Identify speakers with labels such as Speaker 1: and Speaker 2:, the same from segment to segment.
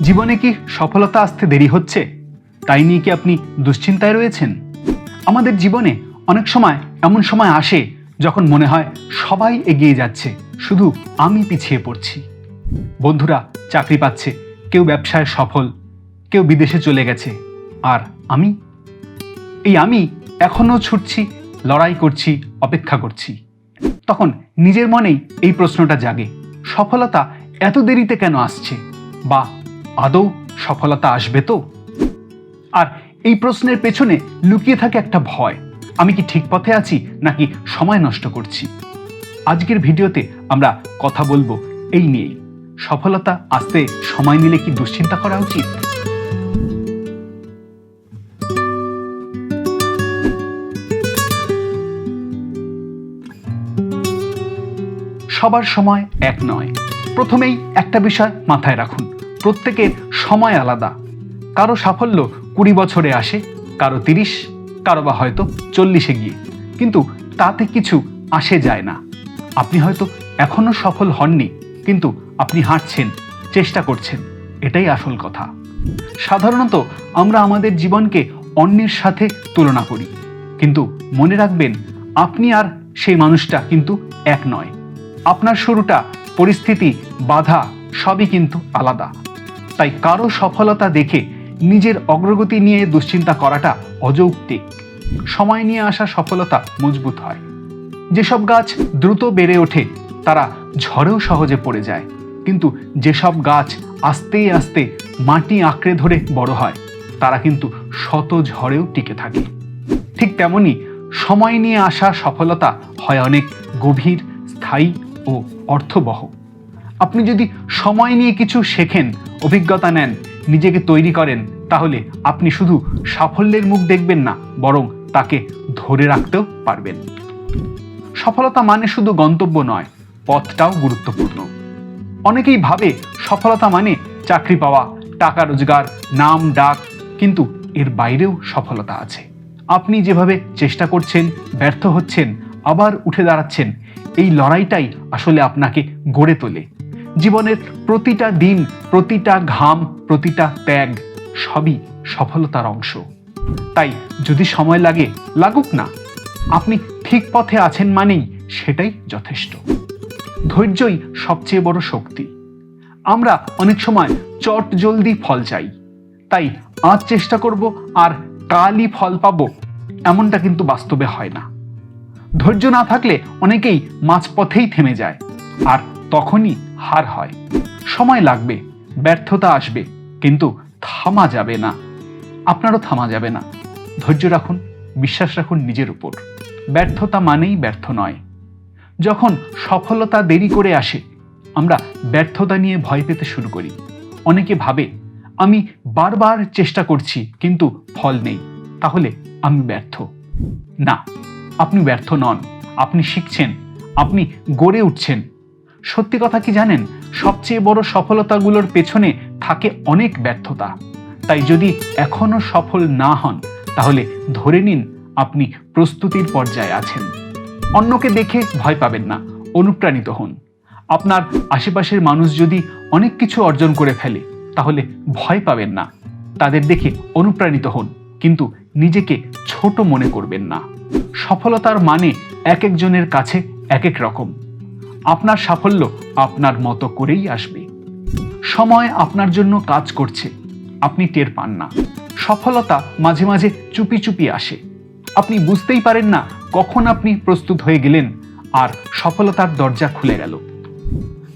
Speaker 1: জীবনে কি সফলতা আসতে দেরি হচ্ছে? তাই নিয়ে কি আপনি দুশ্চিন্তায় রয়েছেন? আমাদের জীবনে অনেক সময় এমন সময় আসে যখন মনে হয় সবাই এগিয়ে যাচ্ছে, শুধু আমি পিছিয়ে পড়ছি। বন্ধুরা, চাকরি পাচ্ছে, কেউ ব্যবসায় সফল, কেউ বিদেশে চলে গেছে, আর আমি? এই আমি এখনও ছুটছি, লড়াই করছি, অপেক্ষা করছি। তখন নিজের মনেই এই প্রশ্নটা জাগে, সফলতা এত দেরিতে কেন আসছে? বা আদৌ সফলতা আসবে তো? আর এই প্রশ্নের পেছনে লুকিয়ে থাকে একটা ভয়। আমি কি ঠিক পথে আছি, নাকি সময় নষ্ট করছি? আজকের ভিডিওতে আমরা কথা বলব এই নিয়েই। সফলতা আসতে সময় নিলে কি দুশ্চিন্তা করা উচিত? সবার সময় এক নয়। প্রথমেই একটা বিষয় মাথায় রাখুন। প্রত্যেকের সময় আলাদা। কারও সাফল্য কুড়ি বছরে আসে, কারও তিরিশ, কারও বা হয়তো চল্লিশে গিয়ে। কিন্তু তাতে কিছু আসে যায় না। আপনি হয়তো এখনও সফল হননি, কিন্তু আপনি হাঁটছেন, চেষ্টা করছেন। এটাই আসল কথা। সাধারণত আমরা আমাদের জীবনকে অন্যের সাথে তুলনা করি। কিন্তু মনে রাখবেন, আপনি আর সেই মানুষটা কিন্তু এক নয়। আপনার শুরুটা, পরিস্থিতি, বাধা, সবই কিন্তু আলাদা। তাই কারও সফলতা দেখে নিজের অগ্রগতি নিয়ে দুশ্চিন্তা করাটা অযৌক্তিক। সময় নিয়ে আসা সফলতা মজবুত হয়। যেসব গাছ দ্রুত বেড়ে ওঠে, তারা ঝড়েও সহজে পড়ে যায়। কিন্তু যেসব গাছ আস্তে আস্তে মাটি আঁকড়ে ধরে বড় হয়, তারা কিন্তু শত ঝড়েও টিকে থাকে। ঠিক তেমনি সময় নিয়ে আসা সফলতা হয় অনেক গভীর, স্থায়ী ও অর্থবহ। আপনি যদি সময় নিয়ে কিছু শেখেন অভিজ্ঞতা নেন, নিজেকে তৈরি করেন, তাহলে আপনি শুধু সাফল্যের মুখ দেখবেন না, বরং তাকে ধরে রাখতেও পারবেন। সফলতা মানে শুধু গন্তব্য নয়, পথটাও গুরুত্বপূর্ণ। অনেকেই ভাবে সফলতা মানে চাকরি পাওয়া, টাকা রোজগার, নাম ডাক, কিন্তু এর বাইরেও সফলতা আছে। আপনি যেভাবে চেষ্টা করছেন, ব্যর্থ হচ্ছেন, আবার উঠে দাঁড়াচ্ছেন, এই লড়াইটাই আসলে আপনাকে গড়ে তোলে। জীবনের প্রতিটা দিন, প্রতিটা ঘাম, প্রতিটা ত্যাগ সবই সফলতার অংশ। তাই যদি সময় লাগে, লাগুক না। আপনি ঠিক পথে আছেন মানেই সেটাই যথেষ্ট। ধৈর্যই সবচেয়ে বড় শক্তি। আমরা অনেক সময় চট জলদি ফল চাই। তাই আজ চেষ্টা করব আর কালই ফল পাব, এমনটা কিন্তু বাস্তবে হয় না। ধৈর্য না থাকলে অনেকেই মাঝপথেই থেমে যায়। আর তখনই হার হয়। সময় লাগবে, ব্যর্থতা আসবে, কিন্তু থামা যাবে না। আপনারও থামা যাবে না। ধৈর্য রাখুন, বিশ্বাস রাখুন নিজের উপর। ব্যর্থতা মানেই ব্যর্থ নয়। যখন সফলতা দেরি করে আসে, আমরা ব্যর্থতা নিয়ে ভয় পেতে শুরু করি। অনেকে ভাবে, আমি বারবার চেষ্টা করছি, কিন্তু ফল নেই। তাহলে আমি ব্যর্থ। না, আপনি ব্যর্থ নন। আপনি শিখছেন, আপনি গড়ে উঠছেন। সত্যি কথা কি জানেন? সবচেয়ে বড় সফলতাগুলোর পেছনে থাকে অনেক ব্যর্থতা। তাই যদি এখনও সফল না হন, তাহলে ধরে নিন আপনি প্রস্তুতির পর্যায়ে আছেন। অন্যকে দেখে ভয় পাবেন না, অনুপ্রাণিত হন। আপনার আশেপাশের মানুষ যদি অনেক কিছু অর্জন করে ফেলে, তাহলে ভয় পাবেন না। তাদের দেখে অনুপ্রাণিত হন, কিন্তু নিজেকে ছোট মনে করবেন না। সফলতার মানে এক একজনের কাছে এক এক রকম। আপনার সাফল্য আপনার মতো করেই আসবে। সময় আপনার জন্য কাজ করছে, আপনি টের পান না। সফলতা মাঝে মাঝে চুপি চুপি আসে। আপনি বুঝতেই পারেন না কখন আপনি প্রস্তুত হয়ে গেলেন আর সফলতার দরজা খুলে গেল।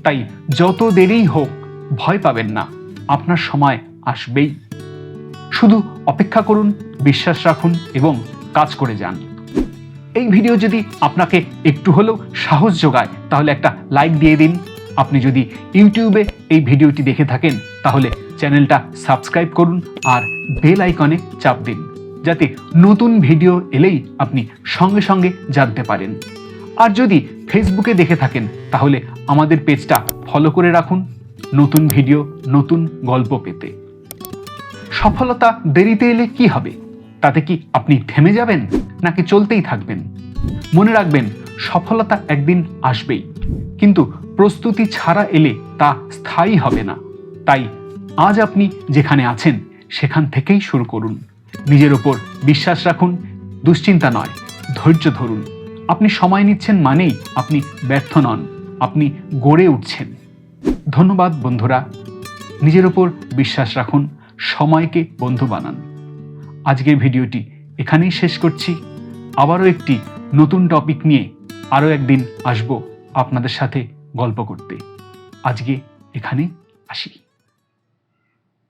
Speaker 1: তাই যত দেরিই হোক, ভয় পাবেন না, আপনার সময় আসবেই। শুধু অপেক্ষা করুন, বিশ্বাস রাখুন এবং কাজ করে যান। এই ভিডিও যদি আপনাকে একটু হলেও সাহস যোগায়, তাহলে একটা লাইক দিয়ে দিন। আপনি যদি ইউটিউবে এই ভিডিওটি দেখে থাকেন, তাহলে চ্যানেলটা সাবস্ক্রাইব করুন আর বেল আইকনে চাপ দিন, যাতে নতুন ভিডিও এলেই আপনি সঙ্গে সঙ্গে জানতে পারেন। আর যদি ফেসবুকে দেখে থাকেন, তাহলে আমাদের পেজটা ফলো করে রাখুন, নতুন ভিডিও নতুন গল্প পেতে। সফলতা দেরিতে এলে কি হবে? তাতে কি আপনি থেমে যাবেন? নাকি চলতেই থাকবেন? মনে রাখবেন, সফলতা একদিন আসবেই। কিন্তু প্রস্তুতি ছাড়া এলে তা স্থায়ী হবে না। তাই আজ আপনি যেখানে আছেন, সেখান থেকেই শুরু করুন। নিজের ওপর বিশ্বাস রাখুন, দুশ্চিন্তা নয়, ধৈর্য ধরুন। আপনি সময় নিচ্ছেন মানেই আপনি ব্যর্থ নন, আপনি গড়ে উঠছেন। ধন্যবাদ বন্ধুরা। নিজের ওপর বিশ্বাস রাখুন, সময়কে বন্ধু বানান। আজকের ভিডিওটি এখানেই শেষ করছি। আবারও একটি নতুন টপিক নিয়ে আরও একদিন আসব আপনাদের সাথে গল্প করতে। আজকে এখানে আসি।